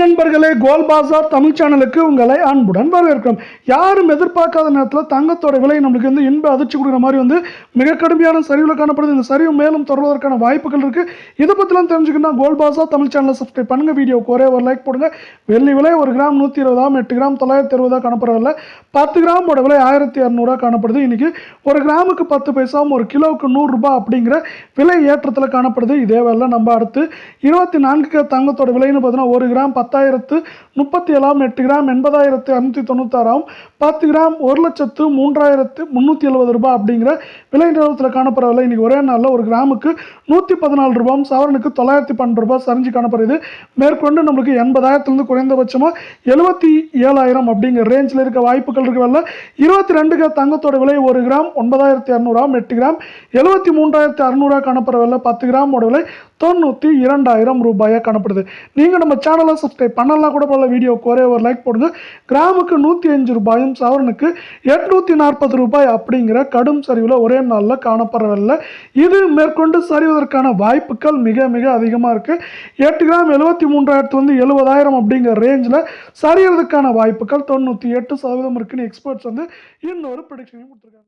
நண்பர்களே கோல் பாசார் தமிழ் சேனலுக்கு உங்களை அன்புடன் வரவேற்கிறோம். யாரும் எதிர்பார்க்காத நேரத்தில் தங்கத்தோட விலை நம்மளுக்கு வந்து இன்ப அதிர்ச்சி கொடுக்குற மாதிரி வந்து மிக கடுமையான சரிவில் காணப்படுது. இந்த சரிவு மேலும் தொடர்வதற்கான வாய்ப்புகள் இருக்குது இதை பற்றிலாம் தெரிஞ்சுக்கணும் கோல் பாசார் தமிழ் சேனலை சப்ஸ்கிரைப் பண்ணுங்க. வீடியோக்கு ஒரே ஒரு லைக் போடுங்க. வெள்ளி விலை ஒரு கிராம் நூற்றி இருபதாம் எட்டு கிராம் தொள்ளாயிரத்தி அறுபதாக காணப்படுறதில்ல பத்து கிராமோட விலை ஆயிரத்தி இரநூறுவா காணப்படுது. இன்னைக்கு ஒரு கிராமுக்கு பத்து பைசாவும் ஒரு கிலோவுக்கு நூறுரூபா அப்படிங்கிற விலை ஏற்றத்தில் காணப்படுது. இதே வேலை நம்ம அடுத்து இருபத்தி நான்கு தங்கத்தோட விலைன்னு பார்த்தீங்கன்னா ஒரு கிராம் பத்தாயிரத்து முப்பத்தி ஏழாம் எட்டு கிராம் எண்பதாயிரத்து அறுநூத்தி தொண்ணூத்தாறாம் பத்து கிராம் ஒரு லட்சத்து மூன்றாயிரத்து முந்நூற்றி எழுபது ரூபாய் அப்படிங்கிற விலை நிலவரத்தில் காணப்படுற விலை இன்னைக்கு ஒரே நாளில் ஒரு கிராமுக்கு நூற்றி பதினாலு ரூபாயும் சவரனுக்கு தொள்ளாயிரத்தி பன்னெண்டு ரூபாய் சரிஞ்சு காணப்படுது. மேற்கொண்டு நம்மளுக்கு எண்பதாயிரத்துலேருந்து குறைந்தபட்சமாக எழுபத்தி ஏழாயிரம் அப்படிங்கிற ரேஞ்சில் இருக்க வாய்ப்புகள் இருக்க வரல இருபத்தி ரெண்டுக்கு தங்கத்தோட விலை ஒரு கிராம் ஒன்பதாயிரத்தி இரநூறாம் எட்டு கிராம் எழுபத்தி மூன்றாயிரத்தி அறநூறுவா காணப்படுற விலை பத்து கிராமோட விலை தொண்ணூற்றி இரண்டாயிரம் ரூபாயாக காணப்படுது. நீங்கள் நம்ம சேனலை சப்ஸ்கிரைப் பண்ணலாம் கூட போல வீடியோக்கு ஒரே ஒரு லைக் போடுங்க கிராமுக்கு நூற்றி அஞ்சு ரூபாயும் சவரனுக்கு எட்நூற்றி நாற்பது ரூபாய் அப்படிங்கிற கடும் சரிவில் ஒரே நாளில் காணப்படவில்லை இது மேற்கொண்டு சரிவதற்கான வாய்ப்புகள் மிக மிக அதிகமாக இருக்குது எட்டு கிராம் எழுபத்தி மூன்றாயிரத்து வந்து எழுபதாயிரம் அப்படிங்கிற ரேஞ்சில் சரியறதுக்கான வாய்ப்புகள் தொண்ணூற்றி எட்டு சதவீதம் இருக்குன்னு எக்ஸ்பர்ட்ஸ் வந்து இன்னொரு ப்ரொடிக்ஷனையும் கொடுத்துருக்காங்க.